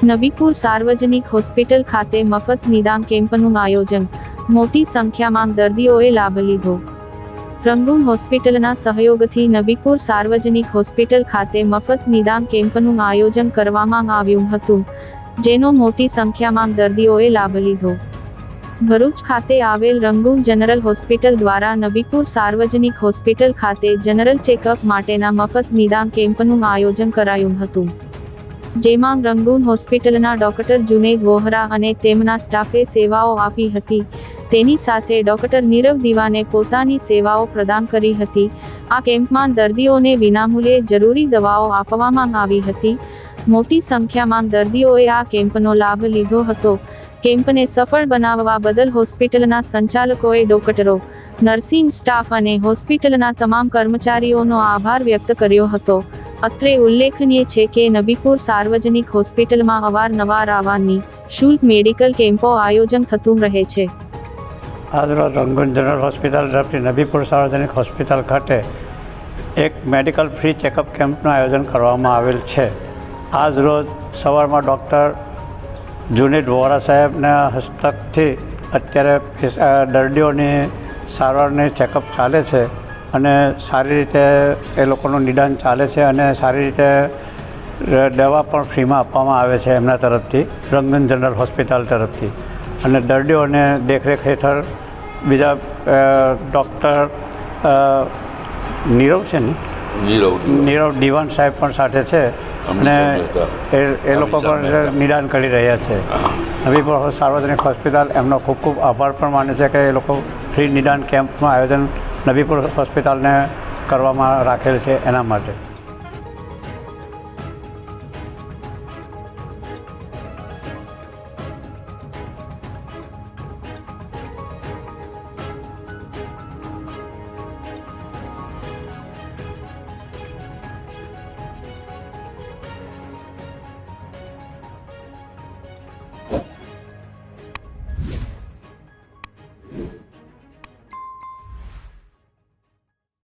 નબીપુર સાર્વજનિક હોસ્પિટલ ખાતે મફત નિદાન કેમ્પનું આયોજન. મોટી સંખ્યામાં દર્દીઓએ લાભ લીધો. રંગૂન હોસ્પિટલના સહયોગથી નબીપુર સાર્વજનિક હોસ્પિટલ ખાતે મફત નિદાન કેમ્પનું આયોજન કરવામાં આવ્યું હતું, જેનો મોટી સંખ્યામાં દર્દીઓએ લાભ લીધો. ભરૂચ ખાતે આવેલ રંગૂન જનરલ હોસ્પિટલ દ્વારા નબીપુર સાર્વજનિક હોસ્પિટલ ખાતે જનરલ ચેકઅપ માટેના મફત નિદાન કેમ્પનું આયોજન કરાયું હતું. જેમાં રંગૂન હોસ્પિટલના ડોક્ટર જુનેદ વોહરા અને તેમના સ્ટાફે સેવાઓ આપી હતી. તેની સાથે ડોક્ટર નીરવ દીવાને પોતાની સેવાઓ પ્રદાન કરી હતી. આ કેમ્પમાં દર્દીઓને વિનામૂલ્યે જરૂરી દવાઓ આપવામાં આવી હતી. મોટી સંખ્યામાં દર્દીઓએ આ કેમ્પનો લાભ લીધો હતો. કેમ્પને સફળ બનાવવા બદલ હોસ્પિટલના સંચાલકોએ ડોક્ટરો, નર્સિંગ સ્ટાફ અને હોસ્પિટલના તમામ કર્મચારીઓનો આભાર વ્યક્ત કર્યો હતો. અત્રે ઉલ્લેખનીય છે કે નબીપુર સાર્વજનિક હોસ્પિટલમાં અવારનવાર આવવાની શુલ્ક મેડિકલ કેમ્પો આયોજન થતું રહે છે. આજરોજ રંગૂન જનરલ હોસ્પિટલ તરફથી નબીપુર સાર્વજનિક હોસ્પિટલ ખાતે એક મેડિકલ ફ્રી ચેકઅપ કેમ્પનું આયોજન કરવામાં આવેલ છે. આજ રોજ સવારમાં ડૉક્ટર જુનેદ વોરા સાહેબના હસ્તકથી અત્યારે દર્દીઓની સારવારની ચેકઅપ ચાલે છે. અને સારી રીતે એ લોકોનું નિદાન ચાલે છે અને સારી રીતે દવા પણ ફ્રીમાં આપવામાં આવે છે એમના તરફથી રંગન જનરલ હોસ્પિટલ તરફથી. અને દર્દીઓને દેખરેખ હેઠળ બીજા ડૉક્ટર નીરવ છે ને? નીરવ દિવાન. સાહેબ પણ સાથે છે અને એ એ લોકો પણ નિદાન કરી રહ્યા છે. નવીપુર સાર્વજનિક હોસ્પિટલ એમનો ખૂબ ખૂબ આભાર પણ માને છે કે એ લોકો ફ્રી નિદાન કેમ્પનું આયોજન નવીપુર હોસ્પિટલને કરવામાં રાખેલ છે એના માટે.